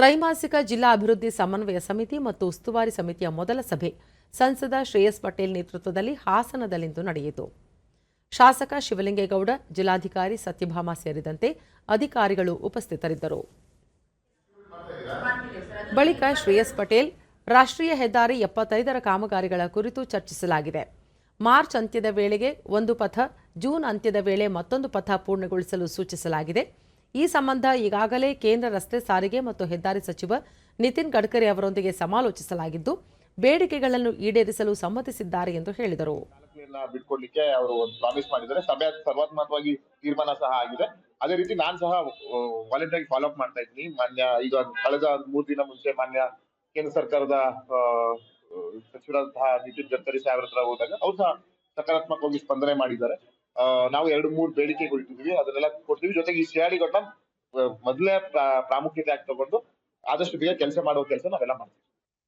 ತ್ರೈಮಾಸಿಕ ಜಿಲ್ಲಾ ಅಭಿವೃದ್ಧಿ ಸಮನ್ವಯ ಸಮಿತಿ ಮತ್ತು ಉಸ್ತುವಾರಿ ಸಮಿತಿಯ ಮೊದಲ ಸಭೆ ಸಂಸದ ಶ್ರೇಯಸ್ ಪಟೇಲ್ ನೇತೃತ್ವದಲ್ಲಿ ಹಾಸನದಲ್ಲಿಂದು ನಡೆಯಿತು. ಶಾಸಕ ಶಿವಲಿಂಗೇಗೌಡ, ಜಿಲ್ಲಾಧಿಕಾರಿ ಸತ್ಯಭಾಮ ಸೇರಿದಂತೆ ಅಧಿಕಾರಿಗಳು ಉಪಸ್ಥಿತರಿದ್ದರು. ಬಳಿಕ ಶ್ರೇಯಸ್ ಪಟೇಲ್, ರಾಷ್ಟ್ರೀಯ ಹೆದ್ದಾರಿ ಎಪ್ಪತ್ತೈದರ ಕಾಮಗಾರಿಗಳ ಕುರಿತು ಚರ್ಚಿಸಲಾಗಿದೆ. ಮಾರ್ಚ್ ಅಂತ್ಯದ ವೇಳೆಗೆ ಒಂದು ಪಥ, ಜೂನ್ ಅಂತ್ಯದ ವೇಳೆ ಮತ್ತೊಂದು ಪಥ ಪೂರ್ಣಗೊಳಿಸಲು ಸೂಚಿಸಲಾಗಿದೆ. ಈ ಸಂಬಂಧ ಈಗಾಗಲೇ ಕೇಂದ್ರ ರಸ್ತೆ ಸಾರಿಗೆ ಮತ್ತು ಹೆದ್ದಾರಿ ಸಚಿವ ನಿತಿನ್ ಗಡ್ಕರಿ ಅವರೊಂದಿಗೆ ಸಮಾಲೋಚಿಸಲಾಗಿದ್ದು, ಬೇಡಿಕೆಗಳನ್ನು ಈಡೇರಿಸಲು ಸಮ್ಮತಿಸಿದ್ದಾರೆ ಎಂದು ಹೇಳಿದರು. ಬಿಟ್ಕೊಡ್ಲಿಕ್ಕೆ ಅವರು ಪ್ರಾಮಿಸ್ ಮಾಡಿದ್ದಾರೆ. ಸಭೆ ಸರ್ವಾತ್ಮಕವಾಗಿ ತೀರ್ಮಾನ ಸಹ ಆಗಿದೆ. ಅದೇ ರೀತಿ ನಾನು ಸಹ ವಾಲಂಟಿಯರ್ ಫಾಲೋ ಅಪ್ ಮಾಡ್ತಾ ಇದ್ದೀನಿ. ಮಾನ್ಯ, ಈಗ ಕಳೆದ ಮೂರು ದಿನ ಮುಂಚೆ ಮಾನ್ಯ ಕೇಂದ್ರ ಸರ್ಕಾರದ ಸಚಿವರಾದಂತಹ ನಿತಿನ್ ಗಡ್ಕರಿ ಸಾಹೇಬ್ರ ಹತ್ರ ಹೋದಾಗ ಅವ್ರು ಸಹ ಸಕಾರಾತ್ಮಕವಾಗಿ ಸ್ಪಂದನೆ ಮಾಡಿದ್ದಾರೆ. ನಾವು ಎರಡು ಮೂರು ಬೇಡಿಕೆಗಳು ಇಟ್ಟಿದ್ವಿ ಅದನ್ನೆಲ್ಲ ಕೊಡ್ತೀವಿ. ಜೊತೆಗೆ ಈ ಸಿಆರ್ಡಿಗಳನ್ನ ಮೊದಲೇ ಪ್ರಾಮುಖ್ಯತೆ ಆಗಿ ತಗೊಂಡು ಆದಷ್ಟು ಬೇಗ ಕೆಲಸ ಮಾಡುವ ಕೆಲಸ ನಾವೆಲ್ಲ ಮಾಡ್ತೀವಿ.